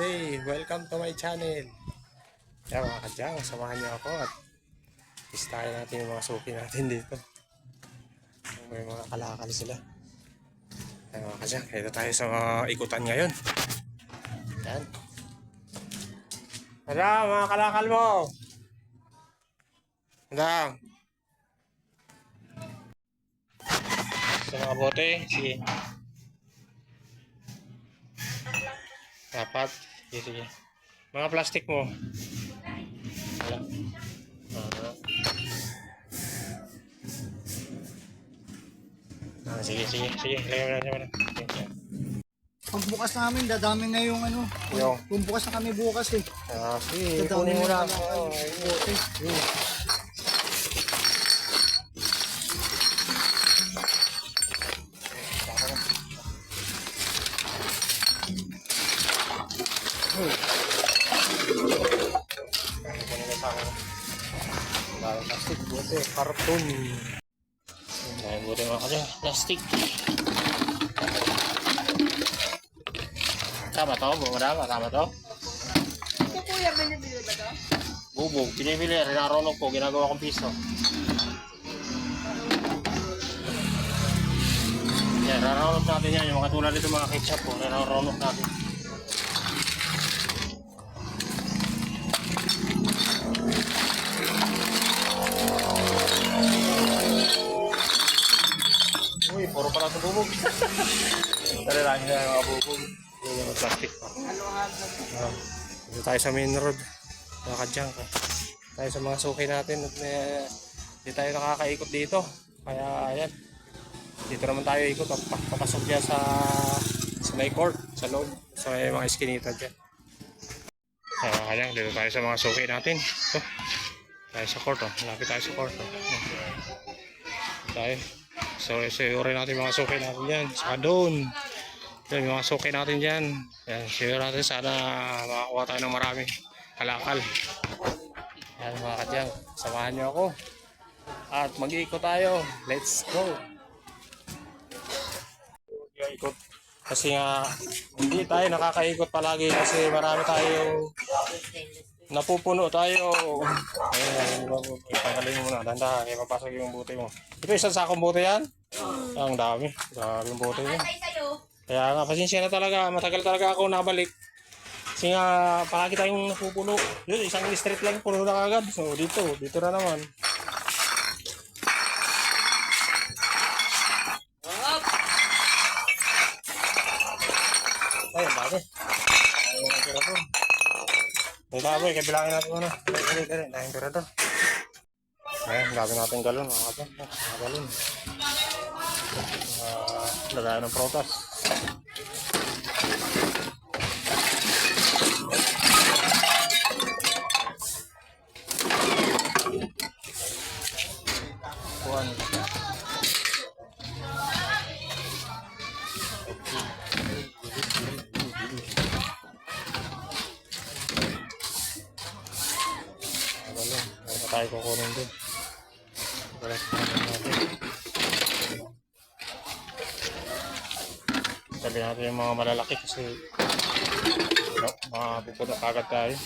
Wednesday. Welcome to my channel. Kaya mga kadyang, samahan niyo ako at istahin natin yung mga suki natin dito. May mga kalakal sila. Kaya mga kadyang, ito tayo sa mga ikutan ngayon. Yan. Hala, mga kalakal mo! Hala! Sa mga bote, sige. Dapat. Sige, sige. Mga plastic mo. Wala. Ah. Ah, sige, sige, sige. Lagyan mo na, lagyan mo na. Sige. Pagbukas namin, dadami na yung ano. Yung. Kung bukas na kami bukas eh. Ah, sige. Dadami Kunin mo na. Oo, yung Dahil plastic, bote, karton. Dahil bote mga kasi, plastic. Tama to, bumara, tama to. Ito kuya, binibili ba to? Bubog, pinibili, rinarolog ko, ginagawa kong piso. Yan, rarolog natin yan. Yung mga tulad nito mga ketchup po, rarolog natin. Pala ito bubog. Tara lang yung mga bubog. Yung mga plastic pa. Ah, dito tayo sa main road. Nakadyan ka. Tayo sa mga suki natin at eh, hindi tayo nakakaikot dito. Kaya ayan. Dito naman tayo ikot. Pa- Papasok dyan sa sa may court, sa loob, sa may mga iskinita dyan. Ayan, dito tayo sa mga suki natin. Ito. Tayo sa court oh. Malapit tayo sa court oh. Tayo. So, siyure natin mga suki natin dyan. Sa doon. Yan, mga suki natin dyan. Yan, share natin sana makakuha tayo ng marami kalakal. Yan mga kadyang, samahan niyo ako. At mag-iikot tayo. Let's go! Ikot. Kasi nga, hindi tayo nakakaikot palagi kasi marami tayo napupuno tayo. Ayun, tanggalin mo muna. Danda, kaya mapasok yung buti mo. Ito isang sakong buti yan? Ang dami. Grabe yung buti mo. Kaya nga, pasensya na talaga. Matagal talaga ako nabalik. Kasi nga, palagi tayong napupuno. Yun, isang street lang puno na kagad. So, dito. Dito na naman. Ay, ang dami. Ay, ang tirador. Ay, dami. Kaya bilangin natin muna. Dali, dali, dali. Dahil tirador. Ayan, gagawin natin galon. Mga kapatid. Mga galon. Uh, lagayan ng protas. Kuhan. Tayo kukunin din. Wala natin. Sabi natin yung mga malalaki kasi no, mga pupunta kagad tayo.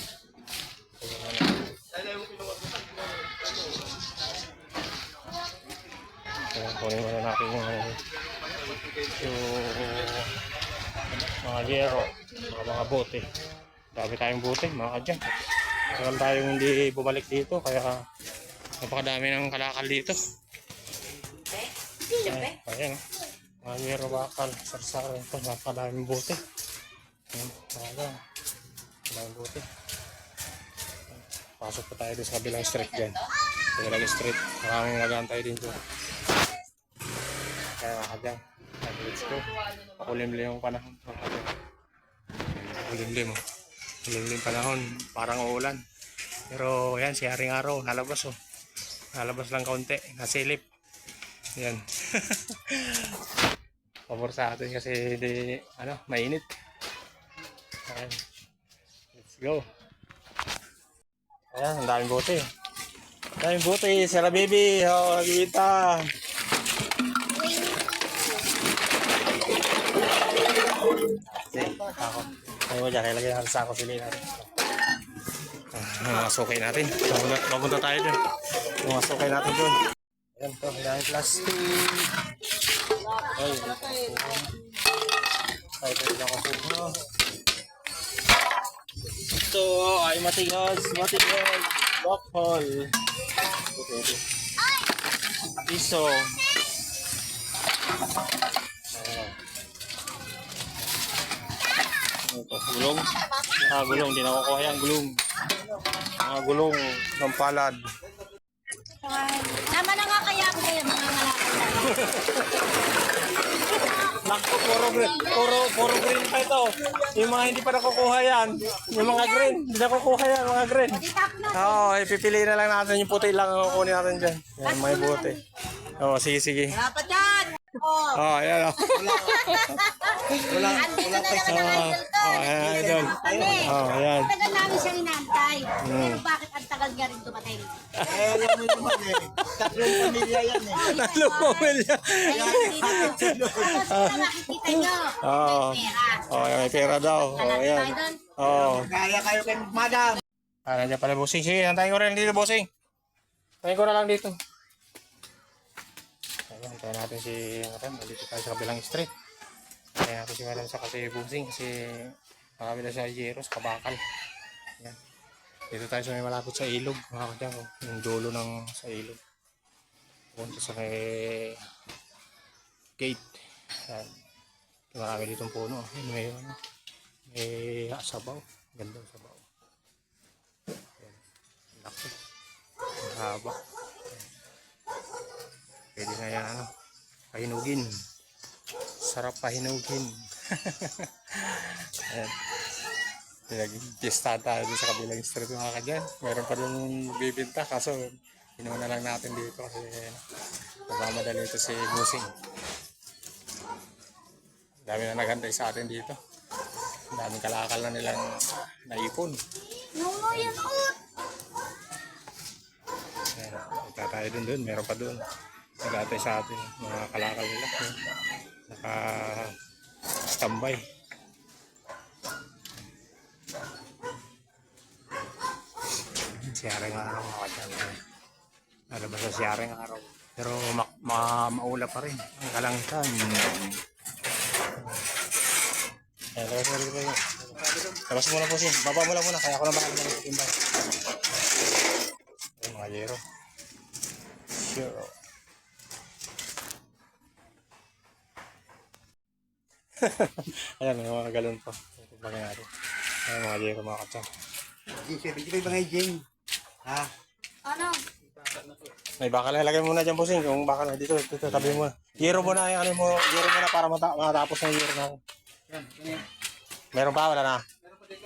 Kaya kunin muna natin yung yung mga yero, mga mga bote. Dami tayong bote, mga kadyan. Tagal tayong hindi bumalik dito, kaya napakadami ng kalakal dito. Ay, ayan, oh. mga yero bakal, sarsara ito, napakadaming bote. Ayan, talaga. Napakadaming bote. Pasok pa tayo doon sa kabilang street dyan. Kabilang street, maraming nagantay din dyan. Kaya mga kadyan, let's go. Makulimlim yung panahon. mga kadyan. Makulimlim panahon, parang uulan. Pero yan, si Haring Araw, nalabas oh. Nalabas lang kaunti, nasilip. Yan. Pabor sa atin kasi hindi, ano, mainit. Ayan. Let's go. Ayan, ang daming bote. Ang daming bote, sila baby. Oh, nakikita. Sige, ako. Ay mo dyan, ilagay natin sa ako sili natin. Ah, mga sukay natin. Papunta, papunta tayo dyan. Mga sukay natin dyan. Ayan to, dahil plastic. Ay, ay, pwede na ako subo. Ito ay matigas, matigas. Bakal. Okay, okay. Piso. Ito, gulong. Ah, gulong. Di nakukuha yan, gulong. Mga gulong ng palad. Tama na nga kaya ako kayo mga. Naku, puro green. Puro, puro green pa ito. Yung mga hindi pa nakukuha yan. Yung mga green. Hindi nakukuha yan, mga green. Oo, oh, ipipili na lang natin yung puti lang ang kukunin natin dyan. Yan, may buti. Oo, oh, sige, sige. Dapat yan! Oh, Oo, oh, ayan o. wala, na ang idol ko. Oh, ayan, idol. Kami. Oh, ayan. Ang tagal namin siyang inaantay. Pero bakit ang tagal niya rin dumating? Eh, alam mo naman eh. Tatlong pamilya yan eh. Yan. Ayun, dito. Tapos ito makikita nyo. Oo. May pera. Oh, may pera daw. Oh, ayan. Oo. Kaya kayo kay madam. Ah, nandiyan pala bossing. Sige, antayin ko rin dito, bossing. Antayin ko na lang dito. Antayin natin si Madam. Dito tayo sa kabilang street. Antayin natin si Madam sa kasi bossing kasi makabila sa Jeros, Kabakal. Yan. Dito tayo sa may malapit sa ilog. Mga kadyan, oh, yung dulo ng sa ilog. Punta sa may gate. Yan. Marami ditong puno. Yun, may, ano, may sabaw. Ganda sabaw. Laki. Ang haba. Pwede na yan, ano, pahinugin. Sarap pahinugin. Ayan. Pinag-testa tayo dun sa kabilang street mga kadyan. Meron pa doon bibinta kaso inuuna lang natin dito kasi nagmamadali ito si Busing. Dami na naghantay sa atin dito. Ang daming kalakal na nilang naipon. Yan out. Ayan, punta tayo dun dun, meron pa dun. Nagatay sa atin, mga kalakal nila. Naka standby. Siyara nga araw mga kadyan. Nalabas sa siyara nga araw. Pero ma ma maula pa rin. Ang kalangitan. Ayan, labas mo muna po siya. Baba mo lang muna. Kaya ako na bakal ng timbay. Ayan mga yero. Sure. Ayan, may mga galon pa. Ito ba natin? Ayan mga yero mga katsang. G75 ba ngayon, Jing? Ha? Ano? May bakal na ilagay mo na dyan, bossing. Yung bakal na dito, dito, tabi mo. Yero mo na yung ano mo, yero mo na para mata matapos na yung yero na. Meron pa, wala na.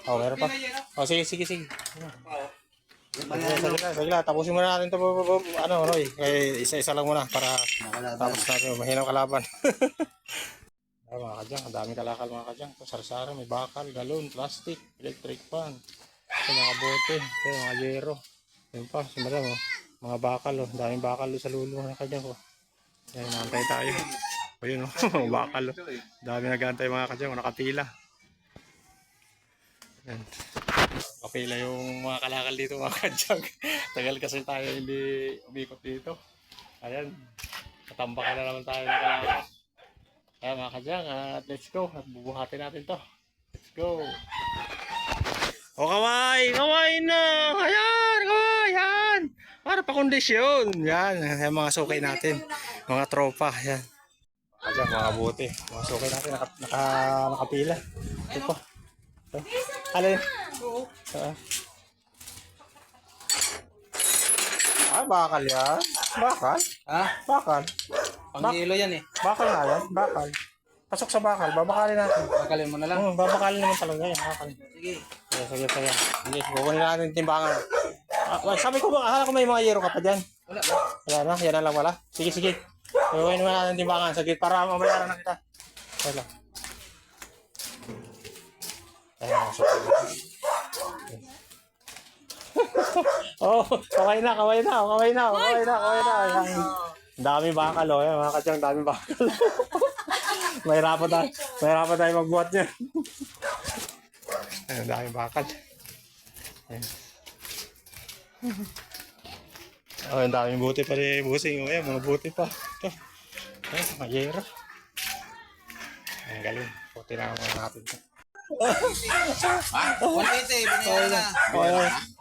Oh, meron pa. Oh, sige, sige, sige. Sige, sige, sige, sige, tapusin muna natin ito, ano, Roy. Kaya isa-isa lang muna para tapos natin. Mahinaw kalaban. Ay, mga kadyang, ang daming kalakal mga kadyang. Ito, sarsara, may bakal, galon, plastic, electric fan. Ito, mga bote, ito, mga yero. Yun pa, si madam, oh. Mga bakal, oh. Daming bakal sa lulo mga kadyang, oh. Ayan, naantay tayo. O yun, oh. bakal, oh. Dami nag-aantay mga kadyang, oh. nakapila. Ayan. Nakapila yung mga kalakal dito mga kadyang. Tagal kasi tayo hindi umikot dito. Ayan. Natambakan na naman tayo ng kalakal. Kaya mga kadyang, at let's go. At bubuhatin natin to. Let's go. O kaway! Kaway na! Ayan! Kaway! Yan! Para pa kondisyon. Yan. Yan mga sukay natin. Mga tropa. Yan. Kadyang, mga buti. Mga sukay natin. Naka, naka, nakapila. Ito pa. Ito. Alin? Ah. Ah, bakal yan. Bakal? Ha? Bakal. Pang-ilo yan eh. Bakal nga yan. Bakal. Pasok sa bakal. Babakalin natin. Pakalin mo na lang. Oo, babakalin naman talaga yan. Bakal. Sige. Sige, sige, sige. Sige, kukunin natin yung timbangan. Ah, sabi ko ba, akala ko may mga yero ka pa dyan. Wala. Wala na, yan na lang wala. Sige, sige. Kukunin naman natin yung timbangan. Sige, para mamayaran na kita. Wala. Ay, masok. oh, kaway na, kaway na, kaway na, kaway na, kaway na. Ayan. Dami bakal, oh. Mga kadyang, dami bakal. Mahirapan tayo. Mahirapan tayo magbuhat niya. Ayan, ang daming bakal. Ayan. Oh, ang daming buti pa rin, busing. Oh, ayan, mga buti pa. Ito. Ayan, mga yero. Ang galing. Buti na mga natin ito. 180, binayaran na. Oh, ayan.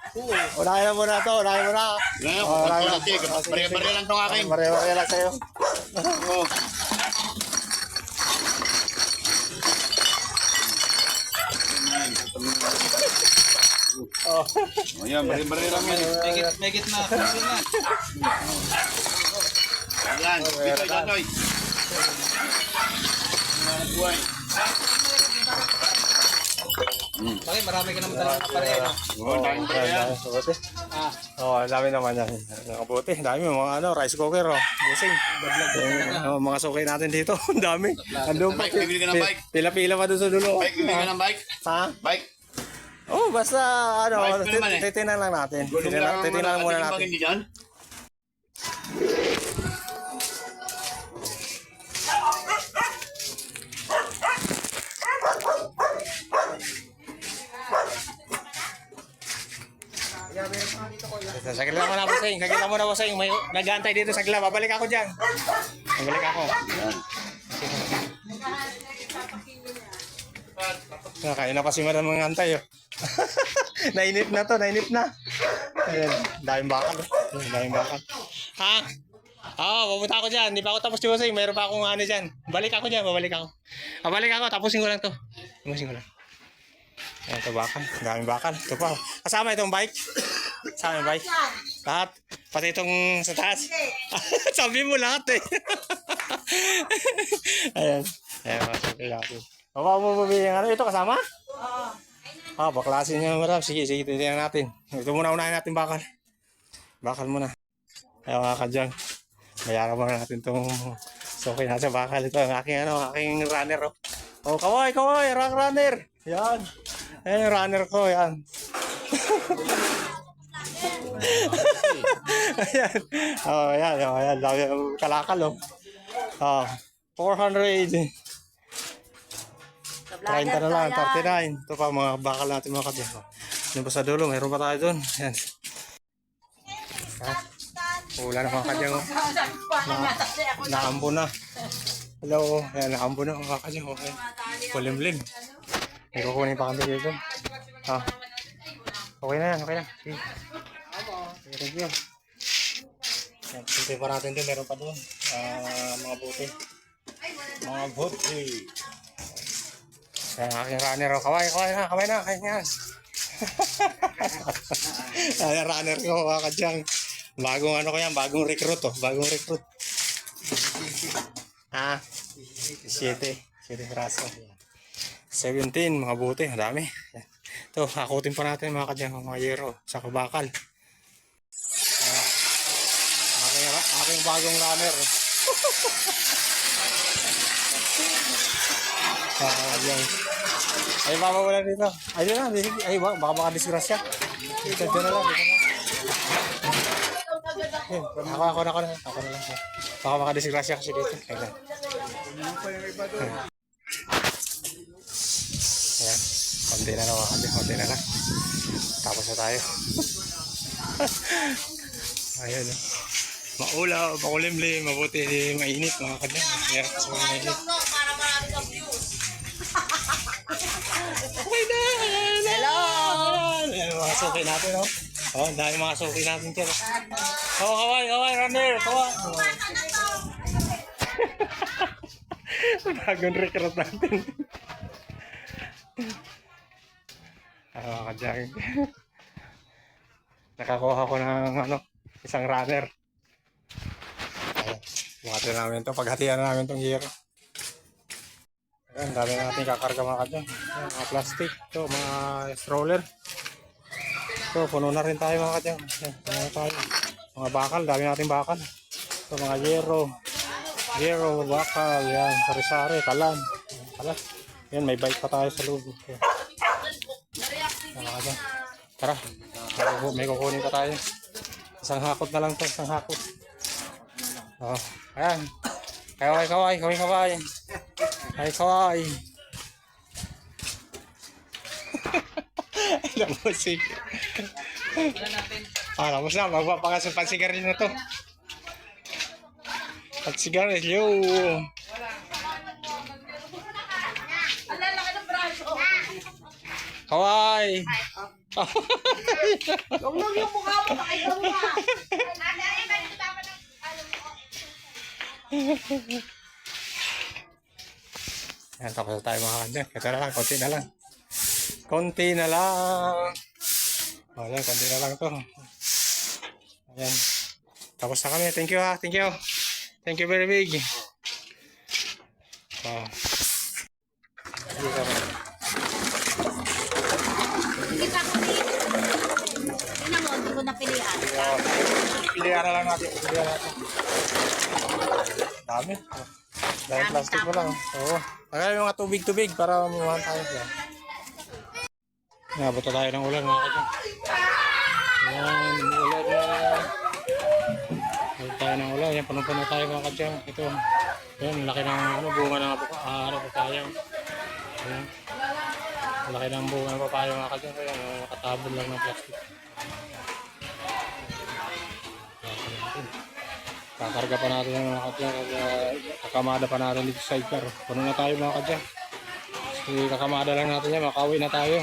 Unahin na muna ito, unahin mo na. Ngayon, Oh, konti na. Pare-pare lang itong akin. Mare-mare lang sa'yo. Oo. Oh. Ayan, pare-pare lang yan. Megit, megit na. Megit na. Ayan, dito, Janoy. Buhay. Bakit marami ka naman talaga kapare, no? Oo, dahil pa yan. Buti. Ah, Oh, ang dami naman yan. Nakabuti. Ang dami mga ano, rice cooker oh. Busing. Oh, mga sukay natin dito. Ang dami. Andun pa. Bike, bibili ka ng bike. Pila-pila pa doon sa dulo. Bike, bibili ka ng bike. Ha? Bike. Oh, basta ano, Bike naman eh. titinan lang natin. Gulong Titinan, lang muna natin. hindi dyan. Saglit lang muna, Busing. Saglit lang muna, Busing. May nag-aantay dito sa gila. Babalik ako dyan. Babalik ako. Ayan. Nakain na pa si Madam mga antay. Oh. nainip na to, nainip na. Ayan, daming bakal. Ayan, daming bakal. Ha? Oo, oh, pupunta ako dyan. Hindi pa ako tapos Busing. Mayroon pa akong ano dyan. Balik ako dyan, babalik ako. Ah, ako, tapusin ko lang to. Tapusin ko lang. Ayan, ito bakal. Daming bakal. Ito pa. Kasama itong bike. Kasama yung bike. Lahat. Pati itong sa taas. Sabi mo lahat eh. Ayan. Ayan, masabi natin. Baba mo bumili ng ano. Ito kasama? Oo. Ah, baklasin niya madam. Sige, sige, titignan natin. Ito muna unahin natin bakal. Bakal muna. Ayan mga kadyang. Bayaran muna natin itong suki natin bakal. Ito ang aking ano, aking runner. Oh, oh kaway, kaway, rock runner. Yan. Ayan yung runner ko, yan. ayan. Oh, ayan, oh, ayan. Dami ang kalakal, oh. Oh, 400. 30 na lang, 39. Ito pa mga bakal natin mga kabyan. Yung pa sa dulo, mayroon pa tayo doon. Yan. Ha? Wala na mga kabyan. oh. Na, naambo na. Hello. Yan, naambo na mga kabyan. Okay. Kulimlim. May kukunin pa kami dito. Ha? Okay na yan, okay na. Sige. Yan, Sintay pa natin doon, meron pa doon. Ah, mga buti. Mga buti. Ang aking runner, oh. Kaway, kaway na, kaway na, kaway na. Ay, runner ko, mga kadyang. Bagong ano ko yan, bagong recruit, oh. Bagong recruit. Ah, 7. 7 braso. 17, mga buti, ang dami. Ito, hakutin pa natin mga kadyang, mga yero, sa kabakal. Ah, aking, bagong runner. kadyang. Ay, baka wala dito. Ay, dito na. Ay, baka, makadisgrasya. Dito, dito na lang. Dito na. Eh, ako, ako na, ako na. Ako na lang. Baka makadisgrasya kasi dito. Lang. Ayan. Konti na lang. Konti, konti na lang. Tapos na tayo. Ayun. oh. Maulaw, makulimlim, mabuti, mainit mga kadyan. Meron kasi mga mainit. Hello! Ayan, mga suki natin, oh. Oh, ang dami mga suki natin dyan. Oh, kaway, kaway, runner, kaway. Bagong recruit natin. Ah, mga kadyang. Nakakuha ko ng ano, isang runner. Ayan, Bukati namin to. Paghatian namin tong gear. Ayan, dami natin kakarga mga kadyan. Ayan, mga plastic. Ito, mga stroller. Ito, puno na rin tayo mga kadyan. Ayan, tayo. Mga bakal, dami natin bakal. Ito, mga yero. Yero, bakal, yan, sari-sari, talan. Ayan, Talan. Yan, may bike pa tayo sa loob. Ayan. Ayan, mga kadyan. Tara, may kukunin pa tayo. Isang hakot na lang to, isang hakot. Oh, ayan. Kaway, kaway, kaway, kaway. Ay, kaway. Tapos eh. Ah, tapos na. Magpapakas sa pansigarilyo na to. Pansigarilyo. Kawai. Lang yung mukha mo, pakaigaw mo Yan, tapos na tayo mga kanya. Ito na lang, konti na lang. Konti na lang. O, yan, konti na lang to. Ayan. Tapos na kami. Thank you ha. Thank you. Thank you very big. Oh. Hindi ka ba? Hindi pa ako Tingnan mo, hindi ko napilihan. Pilihan na lang natin. Pilihan natin. Dami. Dahil Dami plastic mo lang. Oo. Yung mga tubig-tubig para mamuhan tayo siya. Nabot na tayo ng ulan mga kadyan. Ayan, ulan na. Nabot tayo ng ulan. Yan, punong-puno tayo mga kadyan. Ito. Ayan, laki ng ano, bunga ng ah, ano, papaya. Ayan. Laki ng bunga ng papaya mga kadyan. Kaya nakatabon lang ng plastic. Kakarga pa natin yung mga kadyan. Kaya kakamada pa natin dito sa sidecar. Puno na tayo mga kadyan. Kasi kakamada lang natin yan. Makauwi na tayo.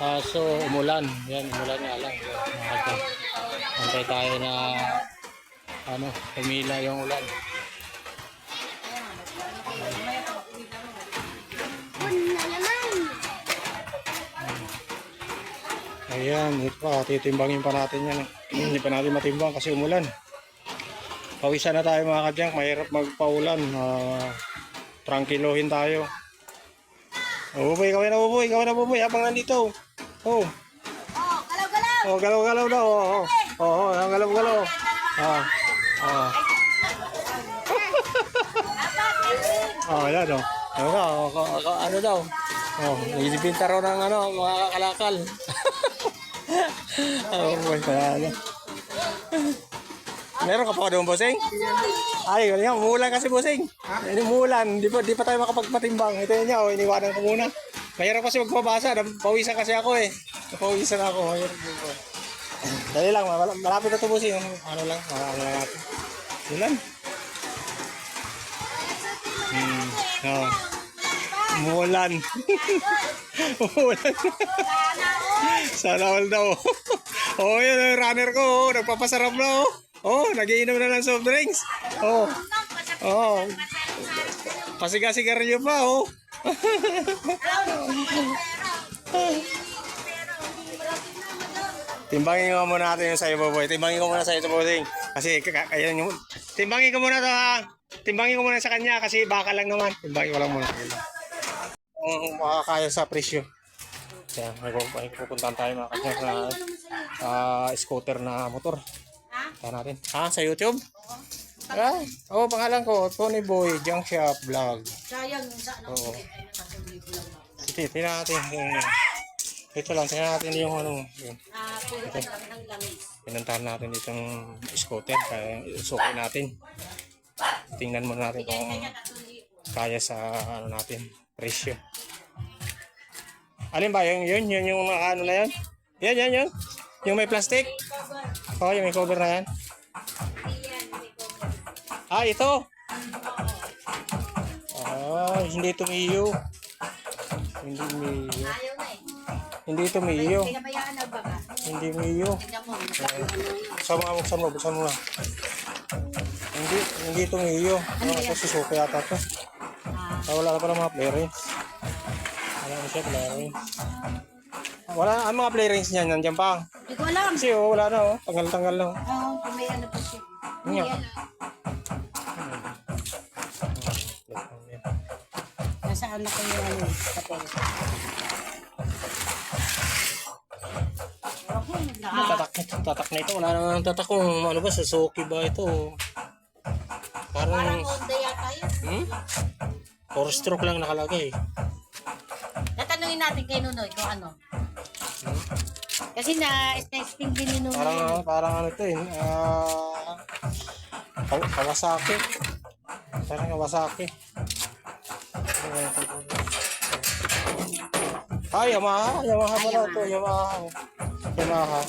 Kaso umulan. Yan, umulan nga lang. Yan, mga kadyan. Antay tayo na ano, humila yung ulan. Ayan, ito pa, titimbangin pa natin yan. Hindi pa natin matimbang kasi umulan. Pawisan na tayo mga kadyang, mahirap magpaulan. Uh, tranquilohin tayo. Oh, buboy, kawin na buboy, kawin na buboy, habang nandito. Oh, Oh, galaw-galaw! oh, galaw-galaw daw. Oh, oh, oh, oh galaw-galaw. Ah, ah. Oh, yan oh. Ano daw, oh, ano daw? Oh, nagbibinta raw ng ano, mga kalakal. oh, kaya ano. Meron ka pa doon, bossing? Ay, ganyan, umuulan kasi, bossing. Yan, umuulan, di pa, di pa tayo makapagpatimbang. Ito niya, oh, iniwanan ko muna. Mahirap kasi magpabasa, pawisan kasi ako eh. Pawisan ako, mahirap dito. Dali lang, mal- malapit na ito, bossing. Ano lang, ano lang natin. Ulan. Hmm, oh. Umuulan. Umuulan. Sana all daw. oh, yun runner ko. Oh, nagpapasarap na oh. Oh, nagiinom na ng soft drinks. Oh. Oh. Pasiga-sigarilyo pa oh. Timbangin ko muna natin yung sa'yo, Boboy. Timbangin ko muna sa'yo, Boboy. Kasi, ayan yung... Timbangin ko muna to, ha? Timbangin ko muna sa kanya kasi baka lang naman. Timbangin ko lang muna. Kung makakaya sa presyo. Kaya, may pup- may pupuntahan tayo mga kanya sa ah, scooter na motor. Tahan natin. Ha? Sa YouTube? Ah, oh, pangalan ko, Tony Boy, Junk Shop Vlog. Sayang yung sa ano. Oo. Ito, tingnan natin. yung- Ito lang, tingnan natin yung ano, yung Ah, puro ka lang ng langis. pinuntahan natin itong scooter. Kaya suki natin. Tingnan muna natin kung kaya sa ano natin, presyo. Alin ba? Yung yun? Yun yung ano na yan? Yan, yan, yan. Yung may plastic? Oo, yung may cover na yan. Ah, ito. Ah, hindi tumiyo. Hindi tumiyo. Ayaw. Hindi tumiyo. Pinabayaan na? Hindi tumiyo. Tingnan mo. Buksan mo buksan mo, buksan. Hindi, hindi tumiyo. Ano ito, susuko yata ito. Ah, wala na pala mga rings. Wala na siya, rings. Wala, ang mga rings niyan, nandiyan pa. Hindi ko alam. Kasi oh, wala na oh, tanggal-tanggal na oh. Oo, kung may ano pa siya. Yun nga. Nasaan na kayo ano, naglakas. Tatak, tatak na ito, wala naman tatak kung ano ba, Suzuki ba ito. Parang Parang, Honda yata yun. hmm? Four stroke lang nakalagay. Tatanungin natin kay Nunoy kung ano. Kasi na testing din ni Nunoy. Parang, yan. ano, parang ano ito eh, ah, Kaw- Kawasaki. Parang Kawasaki. Ah, Yamaha. Yamaha pala ito. Yamaha. Yamaha.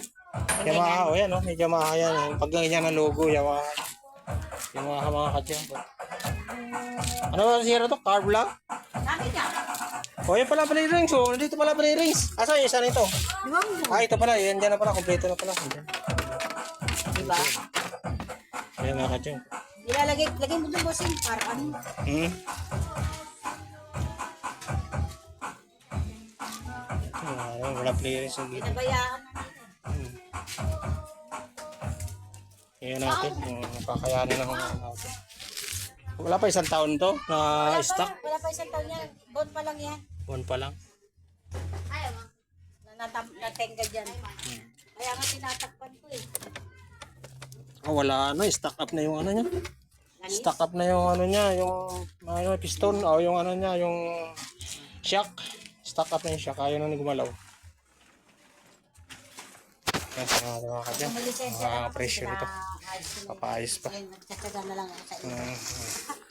Yamaha. O yan, oh. May Yamaha yan. oh. Pag ganyan ang logo, Yamaha. Yamaha mga kadyang. Ano ba sira to? Carb lang? Sabi niya. O, yan pala pala yung rings. O, nandito pala pala yung rings. Asa yung isa nito? Di ba? Ah, ito pala. Yan dyan na pala. Kompleto na pala. Yan. Di ba? Ayan mga kadyang. Ilalagay, lagay mo doon bossing. Para ano? Hmm. Ah, wala players yung dito. Pinabayaan. Ayan natin, yung kakayanin ng mga natin. Wala pa isang taon to na Wala pa, stock. wala pa isang taon yan. Bon pa lang yan. One pa lang. Natenga dyan. Kaya nga tinatakpan ko eh. Oh, wala ano, stock up na yung ano niya. Stock up na yung ano niya, yung ano, piston o yung ano niya, yung shock. Stock up na yung shock, ayaw na ni gumalaw. Yan sa mga mga Mga nito. Ayos ko na. Papaayos pa. Nagtsatsaga na lang ako sa iyo. Mm.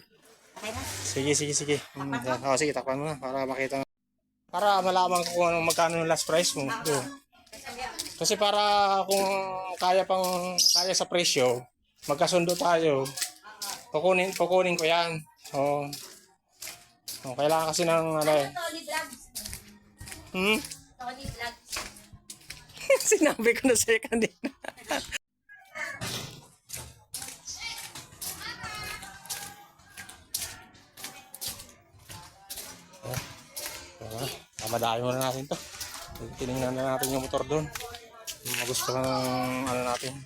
Na? Sige, sige, sige. Mm. Oh, sige, takpan mo na para makita. Para malaman ko kung ano, magkano yung last price mo. Doon. Kasi para kung kaya pang kaya sa presyo, magkasundo tayo. Kukunin, kukunin ko 'yan. So, oh, kailangan kasi ng ano eh. Tony Vlogs. Hmm? Tony Vlogs. Sinabi ko na sa'yo kanina. mamadayo na natin to. Tinignan na natin yung motor doon. Yung Magustuhan ng ano natin.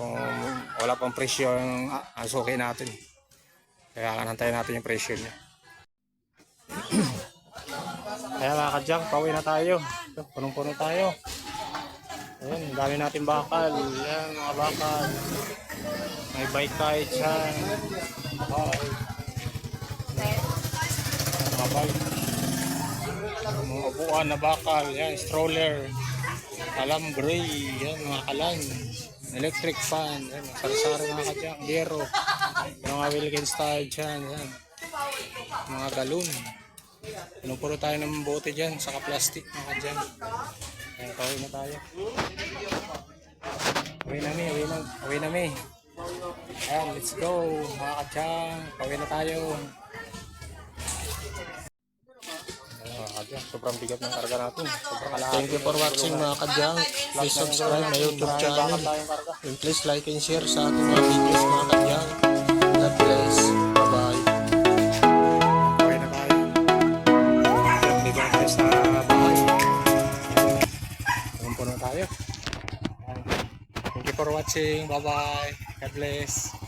Kung wala pang presyo ang ah, suki natin. Kaya antayin natin yung presyo niya. Kaya mga kadyang, pauwi na tayo. Punong-puno tayo. Ayan, dami natin bakal. Ayan, mga bakal. May bike kite dyan. Bakal. Mga bike. Mga upuan na bakal. Ayan, stroller. Kalam gray. Ayan, mga kalan. Electric fan. Ayan, sari-sari mga kadyang. Biro. Mga Wilkins tayo dyan. Ayan. Mga galon. Pinupulo tayo ng bote dyan, saka plastic mga dyan. Ayan, pauwi na tayo. Uwi na mi, uwi na, uwi na mi. Ayan, let's go mga kadyang. Pauwi na tayo. Sobrang bigat ng karga natin. Sobrang. Thank you for watching mga kadyang. Please subscribe my YouTube channel. And please like and share sa ating mga videos mga kadyang. God bless. Bye-bye. Pauwi na tayo. Ayan, bigat tayo sa bahay. Puno tayo. Ayan. Thank you for watching. Bye-bye. God bless.